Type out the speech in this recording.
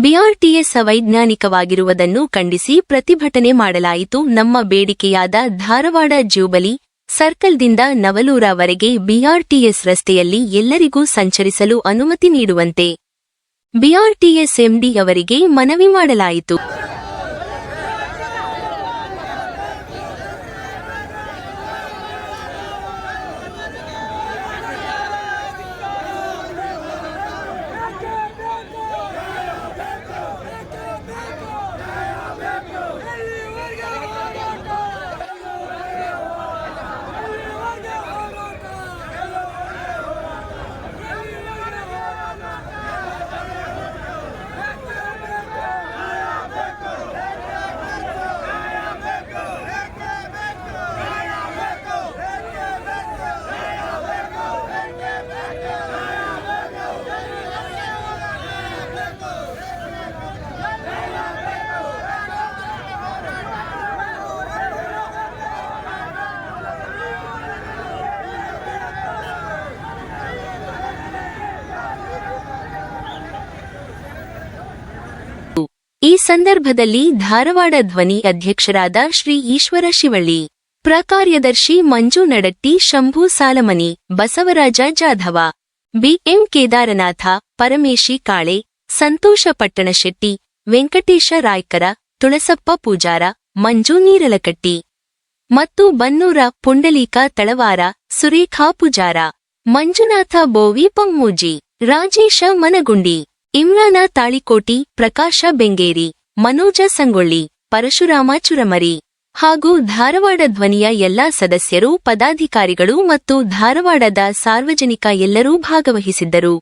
BRTS ಅವೈಜ್ಞಾನಿಕವಾಗಿರುವುದನ್ನು ಖಂಡಿಸಿ ಪ್ರತಿಭಟನೆ ಮಾಡಲಾಯಿತು. ನಮ್ಮ ಬೇಡಿಕೆಯಾದ ಧಾರವಾಡ ಜೂಬಲಿ ಸರ್ಕಲ್ದಿಂದ ನವಲೂರವರೆಗೆ ಬಿಆರ್ಟಿಎಸ್ ರಸ್ತೆಯಲ್ಲಿ ಎಲ್ಲರಿಗೂ ಸಂಚರಿಸಲು ಅನುಮತಿ ನೀಡುವಂತೆ ಬಿಆರ್ಟಿಎಸ್ ಎಂಡಿ ಅವರಿಗೆ ಮನವಿ ಮಾಡಲಾಯಿತು. ಈ ಸಂದರ್ಭದಲ್ಲಿ ಧಾರವಾಡ ಧ್ವನಿ ಅಧ್ಯಕ್ಷರಾದ ಶ್ರೀ ಈಶ್ವರ ಶಿವಳ್ಳಿ, ಪ್ರಕಾರ್ಯದರ್ಶಿ ಮಂಜು ನಡಟ್ಟಿ, ಶಂಭು ಸಾಲಮನಿ, ಬಸವರಾಜ ಜಾಧವ, ಬಿಎಂ ಕೇದಾರನಾಥ, ಪರಮೇಶಿ ಕಾಳೆ, ಸಂತೋಷ ಪಟ್ಟಣಶೆಟ್ಟಿ, ವೆಂಕಟೇಶ ರಾಯ್ಕರ, ತುಳಸಪ್ಪ ಪೂಜಾರ, ಮಂಜು ನೀರಲಕಟ್ಟಿ ಮತ್ತು ಬನ್ನೂರ ಪುಂಡಲೀಕ ತಳವಾರ ಸುರೇಖಾ ಪೂಜಾರ, ಮಂಜುನಾಥ ಬೋವಿ ಪಮ್ಮೂಜಿ ರಾಜೇಶ ಮನಗುಂಡಿ. ಇಮ್ರಾನ ತಾಳಿಕೋಟಿ, ಪ್ರಕಾಶ ಬೆಂಗೇರಿ, ಮನೋಜ ಸಂಗೊಳ್ಳಿ, ಪರಶುರಾಮ ಚುರಮರಿ ಹಾಗೂ ಧಾರವಾಡ ಧ್ವನಿಯ ಎಲ್ಲಾ ಸದಸ್ಯರು, ಪದಾಧಿಕಾರಿಗಳು ಮತ್ತು ಧಾರವಾಡದ ಸಾರ್ವಜನಿಕ ಎಲ್ಲರೂ ಭಾಗವಹಿಸಿದ್ದರು.